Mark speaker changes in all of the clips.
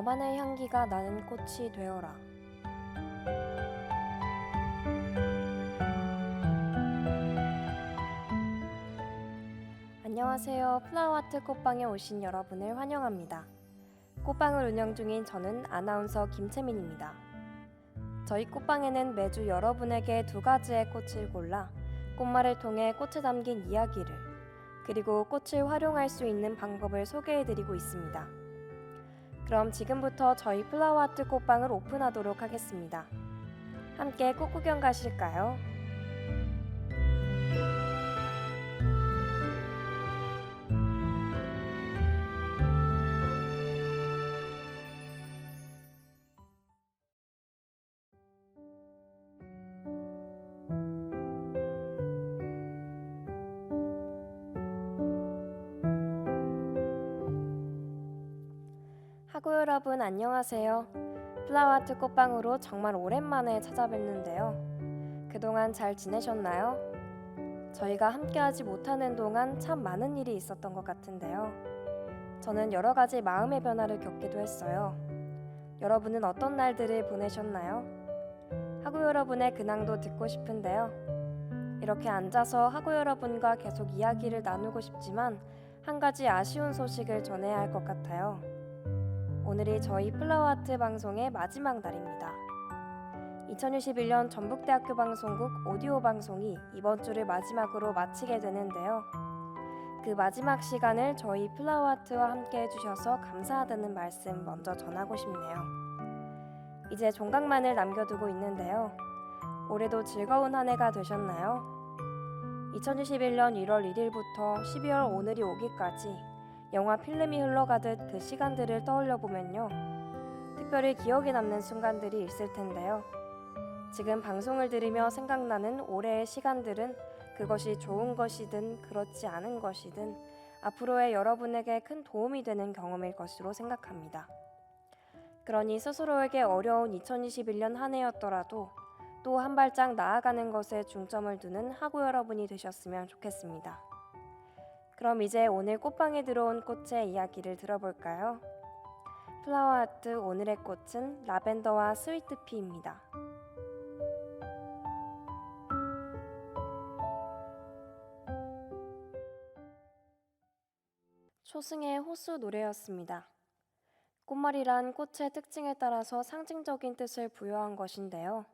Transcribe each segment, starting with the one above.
Speaker 1: 너만의 향기가 나는 꽃이 되어라. 안녕하세요. 플라워아트 꽃방에 오신 여러분을 환영합니다. 꽃방을 운영 중인 저는 아나운서 김채민입니다. 저희 꽃방에는 매주 여러분에게 두 가지의 꽃을 골라 꽃말을 통해 꽃에 담긴 이야기를 그리고 꽃을 활용할 수 있는 방법을 소개해드리고 있습니다. 그럼 지금부터 저희 플라워아트 꽃방을 오픈하도록 하겠습니다. 함께 꽃 구경 가실까요? 하고 여러분 안녕하세요. 플라워아트 꽃방으로 정말 오랜만에 찾아뵙는데요. 그동안 잘 지내셨나요? 저희가 함께하지 못하는 동안 참 많은 일이 있었던 것 같은데요. 저는 여러 가지 마음의 변화를 겪기도 했어요. 여러분은 어떤 날들을 보내셨나요? 하고 여러분의 근황도 듣고 싶은데요. 이렇게 앉아서 하고 여러분과 계속 이야기를 나누고 싶지만 한 가지 아쉬운 소식을 전해야 할 것 같아요. 오늘이 저희 플라워아트 방송의 마지막 날입니다. 2021년 전북대학교 방송국 오디오 방송이 이번 주를 마지막으로 마치게 되는데요. 그 마지막 시간을 저희 플라워아트와 함께 해주셔서 감사하다는 말씀 먼저 전하고 싶네요. 이제 종각만을 남겨두고 있는데요. 올해도 즐거운 한 해가 되셨나요? 2021년 1월 1일부터 12월 오늘이 오기까지 영화 필름이 흘러가듯 그 시간들을 떠올려 보면요. 특별히 기억에 남는 순간들이 있을 텐데요. 지금 방송을 들으며 생각나는 올해의 시간들은 그것이 좋은 것이든 그렇지 않은 것이든 앞으로의 여러분에게 큰 도움이 되는 경험일 것으로 생각합니다. 그러니 스스로에게 어려운 2021년 한 해였더라도 또 한 발짝 나아가는 것에 중점을 두는 하고 여러분이 되셨으면 좋겠습니다. 그럼 이제 오늘 꽃방에 들어온 꽃의 이야기를 들어볼까요? 플라워 아트 오늘의 꽃은 라벤더와 스위트피입니다. 초승의 호수 노래였습니다. 꽃말이란 꽃의 특징에 따라서 상징적인 뜻을 부여한 것인데요.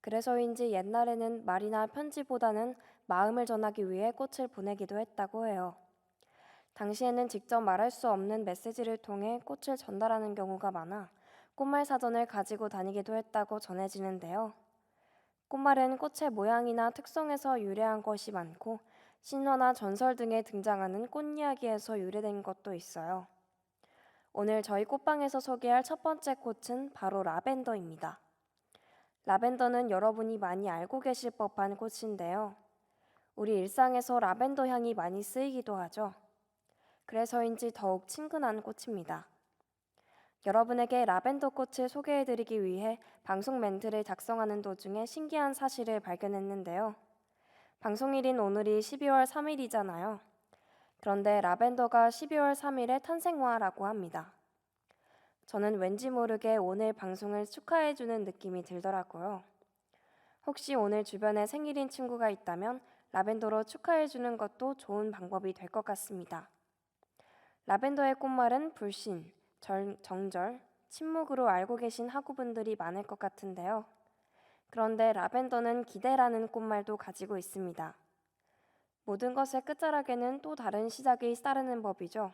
Speaker 1: 그래서인지 옛날에는 말이나 편지보다는 마음을 전하기 위해 꽃을 보내기도 했다고 해요. 당시에는 직접 말할 수 없는 메시지를 통해 꽃을 전달하는 경우가 많아 꽃말 사전을 가지고 다니기도 했다고 전해지는데요. 꽃말은 꽃의 모양이나 특성에서 유래한 것이 많고 신화나 전설 등에 등장하는 꽃 이야기에서 유래된 것도 있어요. 오늘 저희 꽃방에서 소개할 첫 번째 꽃은 바로 라벤더입니다. 라벤더는 여러분이 많이 알고 계실 법한 꽃인데요. 우리 일상에서 라벤더 향이 많이 쓰이기도 하죠. 그래서인지 더욱 친근한 꽃입니다. 여러분에게 라벤더 꽃을 소개해드리기 위해 방송 멘트를 작성하는 도중에 신기한 사실을 발견했는데요. 방송일인 오늘이 12월 3일이잖아요. 그런데 라벤더가 12월 3일에 탄생화라고 합니다. 저는 왠지 모르게 오늘 방송을 축하해주는 느낌이 들더라고요. 혹시 오늘 주변에 생일인 친구가 있다면 라벤더로 축하해주는 것도 좋은 방법이 될 것 같습니다. 라벤더의 꽃말은 불신, 절, 정절, 침묵으로 알고 계신 학우분들이 많을 것 같은데요. 그런데 라벤더는 기대라는 꽃말도 가지고 있습니다. 모든 것의 끝자락에는 또 다른 시작이 따르는 법이죠.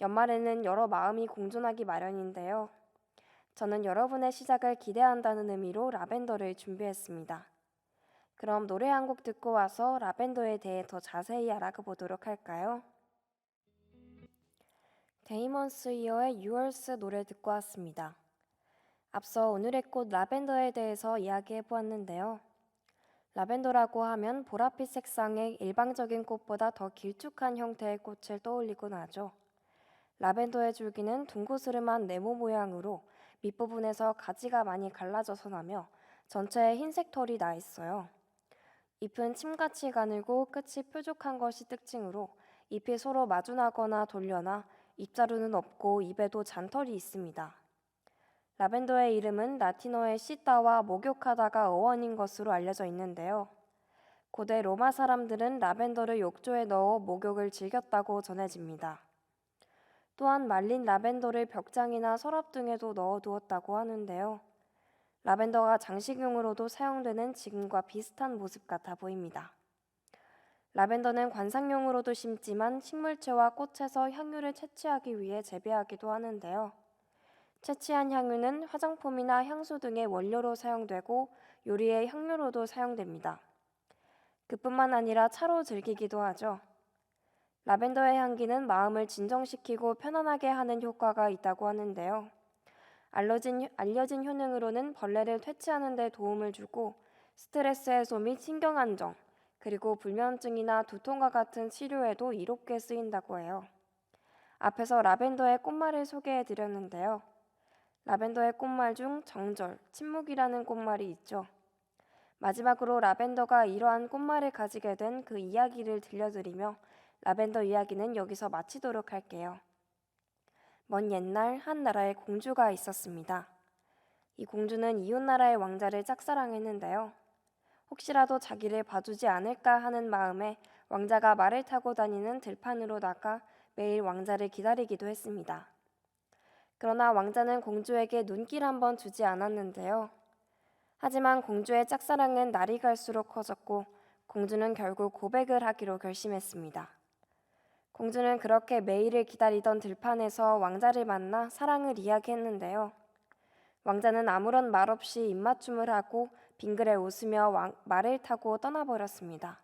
Speaker 1: 연말에는 여러 마음이 공존하기 마련인데요. 저는 여러분의 시작을 기대한다는 의미로 라벤더를 준비했습니다. 그럼 노래 한 곡 듣고 와서 라벤더에 대해 더 자세히 알아보도록 할까요? 데이먼스 이어의 유얼스 노래 듣고 왔습니다. 앞서 오늘의 꽃 라벤더에 대해서 이야기해 보았는데요. 라벤더라고 하면 보랏빛 색상의 일방적인 꽃보다 더 길쭉한 형태의 꽃을 떠올리곤 하죠. 라벤더의 줄기는 둥그스름한 네모 모양으로 밑부분에서 가지가 많이 갈라져서 나며 전체에 흰색 털이 나 있어요. 잎은 침같이 가늘고 끝이 뾰족한 것이 특징으로 잎이 서로 마주나거나 돌려나 입자루는 없고 입에도 잔털이 있습니다. 라벤더의 이름은 라틴어의 씻다와 목욕하다가 어원인 것으로 알려져 있는데요. 고대 로마 사람들은 라벤더를 욕조에 넣어 목욕을 즐겼다고 전해집니다. 또한 말린 라벤더를 벽장이나 서랍 등에도 넣어 두었다고 하는데요. 라벤더가 장식용으로도 사용되는 지금과 비슷한 모습 같아 보입니다. 라벤더는 관상용으로도 심지만 식물체와 꽃에서 향유를 채취하기 위해 재배하기도 하는데요. 채취한 향유는 화장품이나 향수 등의 원료로 사용되고 요리의 향료로도 사용됩니다. 그뿐만 아니라 차로 즐기기도 하죠. 라벤더의 향기는 마음을 진정시키고 편안하게 하는 효과가 있다고 하는데요. 알려진, 알려진 효능으로는 벌레를 퇴치하는 데 도움을 주고 스트레스 해소 및 신경 안정, 그리고 불면증이나 두통과 같은 치료에도 이롭게 쓰인다고 해요. 앞에서 라벤더의 꽃말을 소개해 드렸는데요. 라벤더의 꽃말 중 정절, 침묵이라는 꽃말이 있죠. 마지막으로 라벤더가 이러한 꽃말을 가지게 된 그 이야기를 들려드리며 라벤더 이야기는 여기서 마치도록 할게요. 먼 옛날 한 나라에 공주가 있었습니다. 이 공주는 이웃나라의 왕자를 짝사랑했는데요. 혹시라도 자기를 봐주지 않을까 하는 마음에 왕자가 말을 타고 다니는 들판으로 나가 매일 왕자를 기다리기도 했습니다. 그러나 왕자는 공주에게 눈길 한 번 주지 않았는데요. 하지만 공주의 짝사랑은 날이 갈수록 커졌고 공주는 결국 고백을 하기로 결심했습니다. 공주는 그렇게 매일을 기다리던 들판에서 왕자를 만나 사랑을 이야기했는데요. 왕자는 아무런 말 없이 입맞춤을 하고 빙그레 웃으며 왕, 말을 타고 떠나버렸습니다.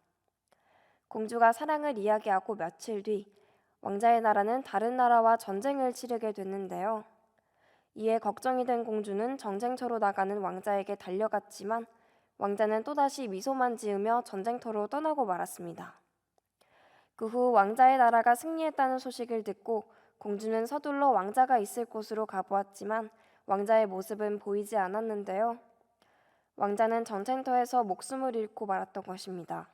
Speaker 1: 공주가 사랑을 이야기하고 며칠 뒤 왕자의 나라는 다른 나라와 전쟁을 치르게 됐는데요. 이에 걱정이 된 공주는 전쟁터로 나가는 왕자에게 달려갔지만 왕자는 또다시 미소만 지으며 전쟁터로 떠나고 말았습니다. 그 후 왕자의 나라가 승리했다는 소식을 듣고 공주는 서둘러 왕자가 있을 곳으로 가보았지만 왕자의 모습은 보이지 않았는데요. 왕자는 전쟁터에서 목숨을 잃고 말았던 것입니다.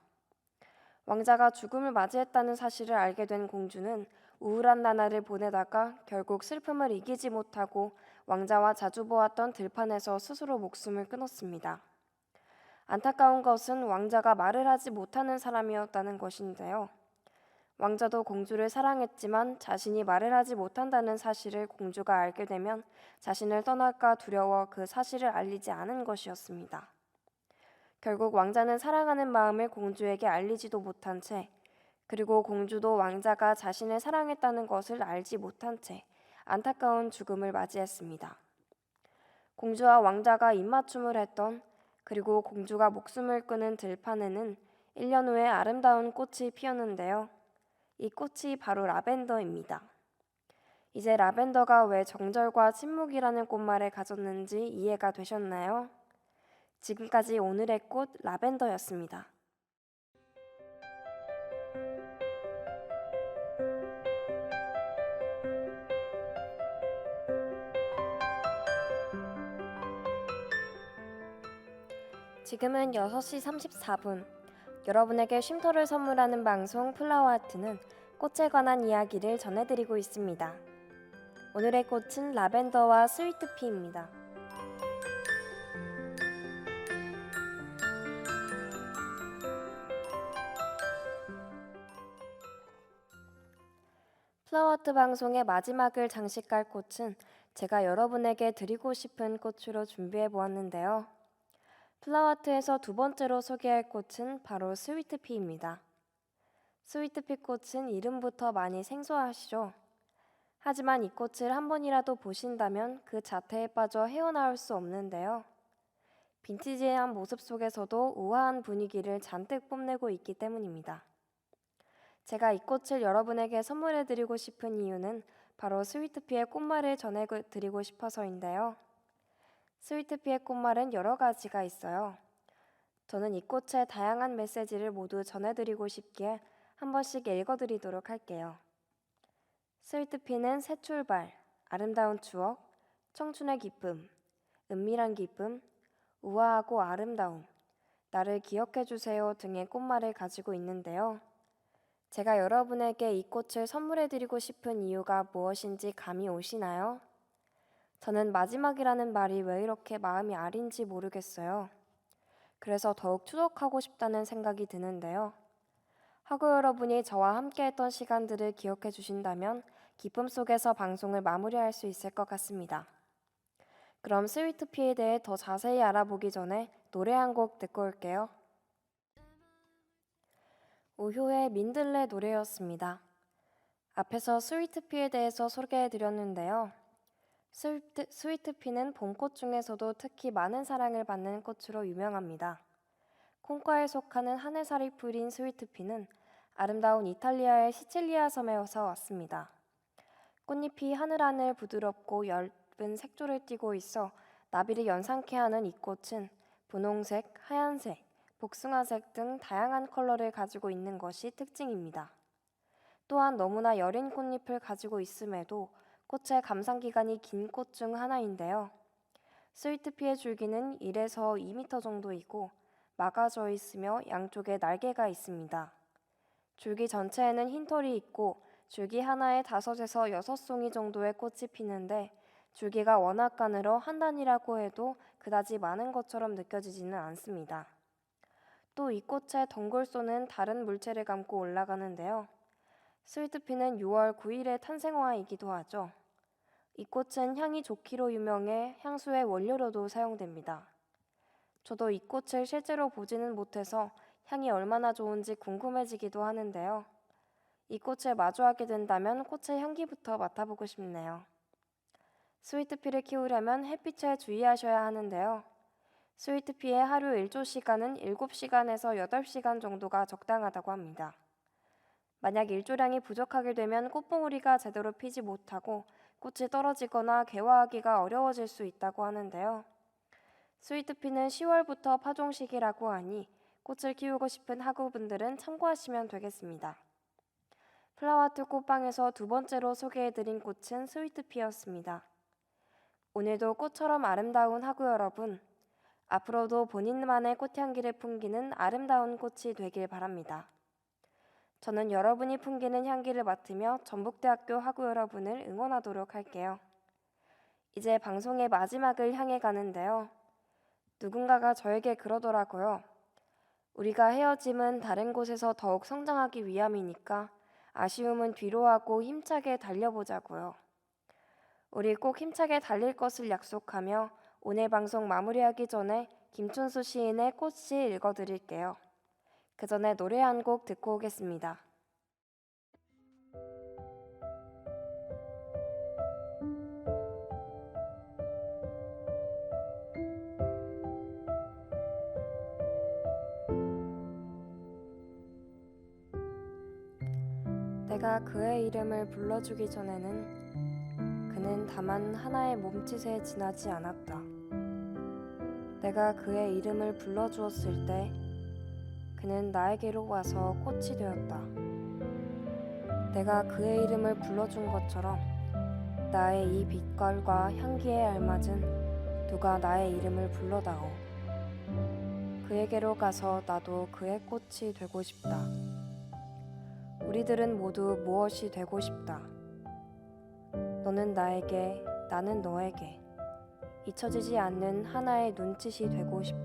Speaker 1: 왕자가 죽음을 맞이했다는 사실을 알게 된 공주는 우울한 나날을 보내다가 결국 슬픔을 이기지 못하고 왕자와 자주 보았던 들판에서 스스로 목숨을 끊었습니다. 안타까운 것은 왕자가 말을 하지 못하는 사람이었다는 것인데요. 왕자도 공주를 사랑했지만 자신이 말을 하지 못한다는 사실을 공주가 알게 되면 자신을 떠날까 두려워 그 사실을 알리지 않은 것이었습니다. 결국 왕자는 사랑하는 마음을 공주에게 알리지도 못한 채 그리고 공주도 왕자가 자신을 사랑했다는 것을 알지 못한 채 안타까운 죽음을 맞이했습니다. 공주와 왕자가 입맞춤을 했던 그리고 공주가 목숨을 끊은 들판에는 1년 후에 아름다운 꽃이 피었는데요. 이 꽃이 바로 라벤더입니다. 이제 라벤더가 왜 정절과 침묵이라는 꽃말을 가졌는지 이해가 되셨나요? 지금까지 오늘의 꽃 라벤더였습니다. 지금은 6시 34분. 여러분에게 쉼터를 선물하는 방송 플라워 아트는 꽃에 관한 이야기를 전해드리고 있습니다. 오늘의 꽃은 라벤더와 스위트피입니다. 플라워 아트 방송의 마지막을 장식할 꽃은 제가 여러분에게 드리고 싶은 꽃으로 준비해 보았는데요. 플라워아트에서 두 번째로 소개할 꽃은 바로 스위트피입니다. 스위트피 꽃은 이름부터 많이 생소하시죠? 하지만 이 꽃을 한 번이라도 보신다면 그 자태에 빠져 헤어나올 수 없는데요. 빈티지한 모습 속에서도 우아한 분위기를 잔뜩 뽐내고 있기 때문입니다. 제가 이 꽃을 여러분에게 선물해 드리고 싶은 이유는 바로 스위트피의 꽃말을 전해 드리고 싶어서인데요. 스위트피의 꽃말은 여러 가지가 있어요. 저는 이 꽃의 다양한 메시지를 모두 전해드리고 싶기에 한 번씩 읽어드리도록 할게요. 스위트피는 새 출발, 아름다운 추억, 청춘의 기쁨, 은밀한 기쁨, 우아하고 아름다움, 나를 기억해 주세요 등의 꽃말을 가지고 있는데요. 제가 여러분에게 이 꽃을 선물해드리고 싶은 이유가 무엇인지 감이 오시나요? 저는 마지막이라는 말이 왜 이렇게 마음이 아린지 모르겠어요. 그래서 더욱 추적하고 싶다는 생각이 드는데요. 학우 여러분이 저와 함께했던 시간들을 기억해 주신다면 기쁨 속에서 방송을 마무리할 수 있을 것 같습니다. 그럼 스위트피에 대해 더 자세히 알아보기 전에 노래 한 곡 듣고 올게요. 우효의 민들레 노래였습니다. 앞에서 스위트피에 대해서 소개해 드렸는데요. 스위트, 스위트피는 봄꽃 중에서도 특히 많은 사랑을 받는 꽃으로 유명합니다. 콩과에 속하는 하늘살이 뿌린 스위트피는 아름다운 이탈리아의 시칠리아 섬에서 왔습니다. 꽃잎이 하늘하늘 부드럽고 엷은 색조를 띠고 있어 나비를 연상케 하는 이 꽃은 분홍색, 하얀색, 복숭아색 등 다양한 컬러를 가지고 있는 것이 특징입니다. 또한 너무나 여린 꽃잎을 가지고 있음에도 꽃의 감상 기간이 긴 꽃 중 하나인데요. 스위트피의 줄기는 1에서 2m 정도이고 막아져 있으며 양쪽에 날개가 있습니다. 줄기 전체에는 흰 털이 있고 줄기 하나에 다섯에서 여섯 송이 정도의 꽃이 피는데 줄기가 워낙 가늘어 한 단이라고 해도 그다지 많은 것처럼 느껴지지는 않습니다. 또 이 꽃의 덩굴소는 다른 물체를 감고 올라가는데요. 스위트피는 6월 9일의 탄생화이기도 하죠. 이 꽃은 향이 좋기로 유명해 향수의 원료로도 사용됩니다. 저도 이 꽃을 실제로 보지는 못해서 향이 얼마나 좋은지 궁금해지기도 하는데요. 이 꽃을 마주하게 된다면 꽃의 향기부터 맡아보고 싶네요. 스위트피를 키우려면 햇빛에 주의하셔야 하는데요. 스위트피의 하루 일조 시간은 7시간에서 8시간 정도가 적당하다고 합니다. 만약 일조량이 부족하게 되면 꽃봉오리가 제대로 피지 못하고 꽃이 떨어지거나 개화하기가 어려워질 수 있다고 하는데요. 스위트피는 10월부터 파종 시기라고 하니 꽃을 키우고 싶은 학우분들은 참고하시면 되겠습니다. 플라와트 꽃방에서 두 번째로 소개해드린 꽃은 스위트피였습니다. 오늘도 꽃처럼 아름다운 학우 여러분, 앞으로도 본인만의 꽃향기를 풍기는 아름다운 꽃이 되길 바랍니다. 저는 여러분이 풍기는 향기를 맡으며 전북대학교 학우 여러분을 응원하도록 할게요. 이제 방송의 마지막을 향해 가는데요. 누군가가 저에게 그러더라고요. 우리가 헤어짐은 다른 곳에서 더욱 성장하기 위함이니까 아쉬움은 뒤로 하고 힘차게 달려보자고요. 우리 꼭 힘차게 달릴 것을 약속하며 오늘 방송 마무리하기 전에 김춘수 시인의 꽃시 읽어드릴게요. 그 전에 노래 한 곡 듣고 오겠습니다. 내가 그의 이름을 불러주기 전에는 그는 다만 하나의 몸짓에 지나지 않았다. 내가 그의 이름을 불러주었을 때 그는 나에게로 와서 꽃이 되었다. 내가 그의 이름을 불러준 것처럼 나의 이 빛깔과 향기에 알맞은 누가 나의 이름을 불러다오. 그에게로 가서 나도 그의 꽃이 되고 싶다. 우리들은 모두 무엇이 되고 싶다. 너는 나에게, 나는 너에게 잊혀지지 않는 하나의 눈짓이 되고 싶다.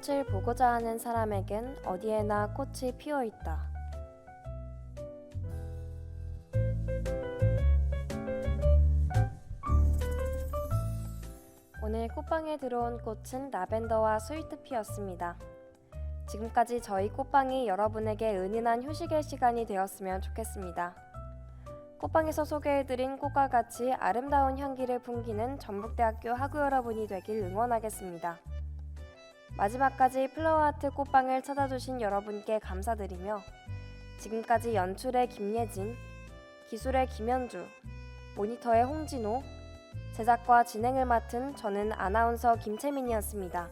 Speaker 1: 꽃을 보고자 하는 사람에겐 어디에나 꽃이 피어 있다. 오늘 꽃방에 들어온 꽃은 라벤더와 스위트피였습니다. 지금까지 저희 꽃방이 여러분에게 은은한 휴식의 시간이 되었으면 좋겠습니다. 꽃방에서 소개해드린 꽃과 같이 아름다운 향기를 풍기는 전북대학교 학우 여러분이 되길 응원하겠습니다. 마지막까지 플로어아트 꽃방을 찾아주신 여러분께 감사드리며 지금까지 연출의 김예진, 기술의 김현주, 모니터의 홍진호, 제작과 진행을 맡은 저는 아나운서 김채민이었습니다.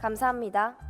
Speaker 1: 감사합니다.